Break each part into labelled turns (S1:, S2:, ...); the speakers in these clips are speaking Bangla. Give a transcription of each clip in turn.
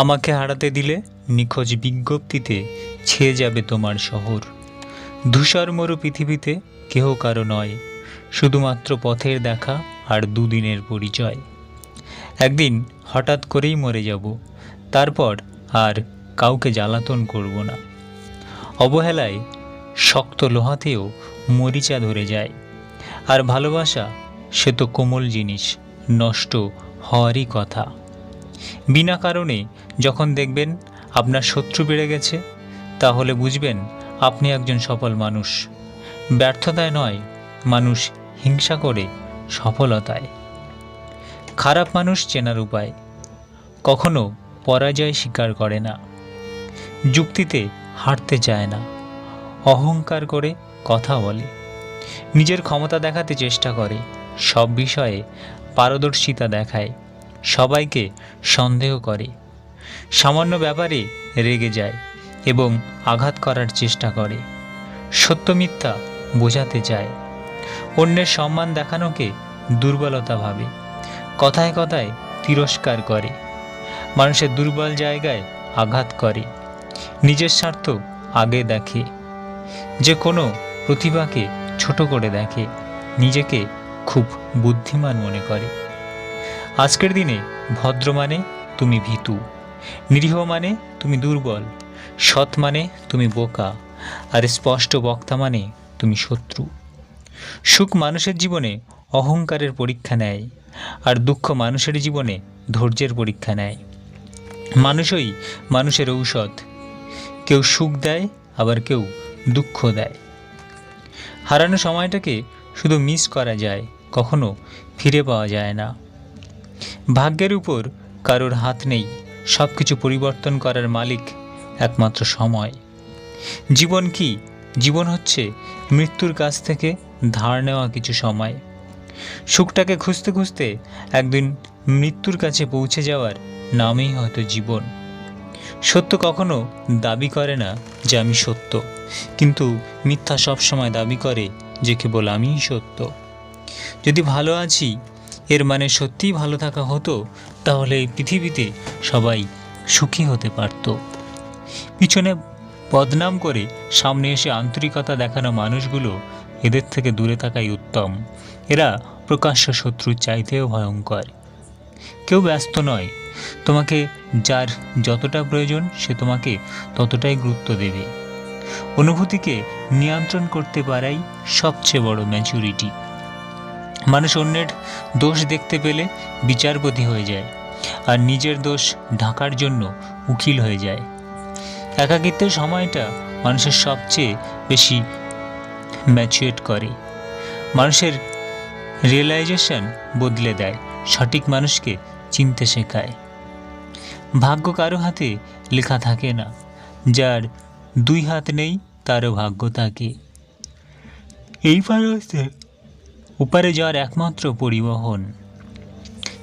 S1: আমাকে হারাতে দিলে নিখোঁজ বিজ্ঞপ্তিতে ছেয়ে যাবে তোমার শহর। ধূসর মরু পৃথিবীতে কেহ কারও নয়, শুধুমাত্র পথের দেখা আর দুদিনের পরিচয়। একদিন হঠাৎ করেই মরে যাব, তারপর আর কাউকে জ্বালাতন করব না। অবহেলায় শক্ত লোহাতেও মরিচা ধরে যায়, আর ভালোবাসা সে তো কোমল জিনিস, নষ্ট হওয়ারই কথা। বিনা কারণে যখন দেখবেন আপনার শত্রু বেড়ে গেছে, তাহলে বুঝবেন আপনি একজন সফল মানুষ। ব্যর্থতায় নয়, মানুষ হিংসা করে সফলতায়। খারাপ মানুষ চেনার উপায়, কখনো পরাজয় স্বীকার করে না। যুক্তিতে হাঁটতে চায় না, অহংকার করে কথা বলে। নিজের ক্ষমতা দেখাতে চেষ্টা করে, সব বিষয়ে পারদর্শিতা দেখায়। সবাইকে সন্দেহ করে। সামান্য ব্যাপারে রেগে যায় এবং আঘাত করার চেষ্টা করে। সত্য মিথ্যা বোঝাতে চায়। অন্যের সম্মান দেখানোকে দুর্বলতা ভাবে। কথায় কথায় তিরস্কার করে। মানুষের দুর্বল জায়গায় আঘাত করে। নিজের স্বার্থ আগে দেখে। যে কোনো প্রতিভাকে ছোট করে দেখে। নিজেকে খুব বুদ্ধিমান মনে করে। আজকের দিনে ভদ্র মানে তুমি ভীতু, নিরীহ মানে তুমি দুর্বল, সৎ মানে তুমি বোকা, আর স্পষ্ট বক্তা মানে তুমি শত্রু। সুখ মানুষের জীবনে অহংকারের পরীক্ষা নেয়, আর দুঃখ মানুষের জীবনে ধৈর্যের পরীক্ষা নেয়। মানুষই মানুষের ঔষধ, কেউ সুখ দেয়, আবার কেউ দুঃখ দেয়। হারানো সময়টাকে শুধু মিস করা যায়, কখনো ফিরে পাওয়া যায় না। ভাগ্যের উপর কারোর হাত নেই সব কিছু পরিবর্তন করার মালিক একমাত্র সময়। জীবন কি? জীবন হচ্ছে মৃত্যুর কাছ থেকে ধার নেওয়া কিছু সময়। সুখটাকে খুঁজতে খুঁজতে একদিন মৃত্যুর কাছে পৌঁছে যাওয়ার নামেই হয়তো জীবন। সত্য কখনো দাবি করে না যে আমি সত্য, কিন্তু মিথ্যা সবসময় দাবি করে যে কেবল আমিই সত্য। যদি ভালো আছি এর মানে সত্যিই ভালো থাকা হতো, তাহলে এই পৃথিবীতে সবাই সুখী হতে পারত। পিছনে বদনাম করে সামনে এসে আন্তরিকতা দেখানো মানুষগুলো এদের থেকে দূরে থাকাই উত্তম। এরা প্রকাশ্য শত্রুর চাইতেও ভয়ঙ্কর। কেউ ব্যস্ত নয়, তোমাকে যার যতটা প্রয়োজন সে তোমাকে ততটাই গুরুত্ব দেবে। অনুভূতিকে নিয়ন্ত্রণ করতে পারাই সবচেয়ে বড় ম্যাচুরিটি মানুষ অন্যের দোষ দেখতে পেলে বিচারপতি হয়ে যায় আর নিজের দোষ ঢাকার জন্য উকিল হয়ে যায়। একাকিত্বের সময়টা মানুষের সবচেয়ে বেশি ম্যাচুয়েট করে। মানুষের রিয়েলাইজেশন বদলে দেয়, সঠিক মানুষকে চিনতে শেখায়। ভাগ্য কারও হাতে লেখা থাকে না, যার দুই হাত নেই তারও ভাগ্য থাকে। এই হচ্ছে উপারে যাওয়ার একমাত্র পরিবহন।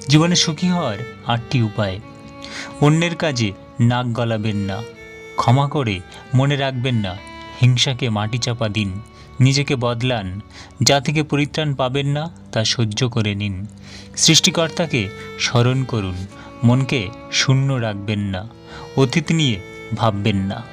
S1: জীবনে সুখী হওয়ার আটটি উপায়। অন্যের কাজে নাক গলাবেন না। ক্ষমা করে মনে রাখবেন না, হিংসাকে মাটি চাপা দিন, নিজেকে বদলান, যা থেকে পরিত্রাণ পাবেন না, তা সহ্য করে নিন। সৃষ্টিকর্তাকে স্মরণ করুন, মনকে শূন্য রাখবেন না, অতীত নিয়ে ভাববেন না।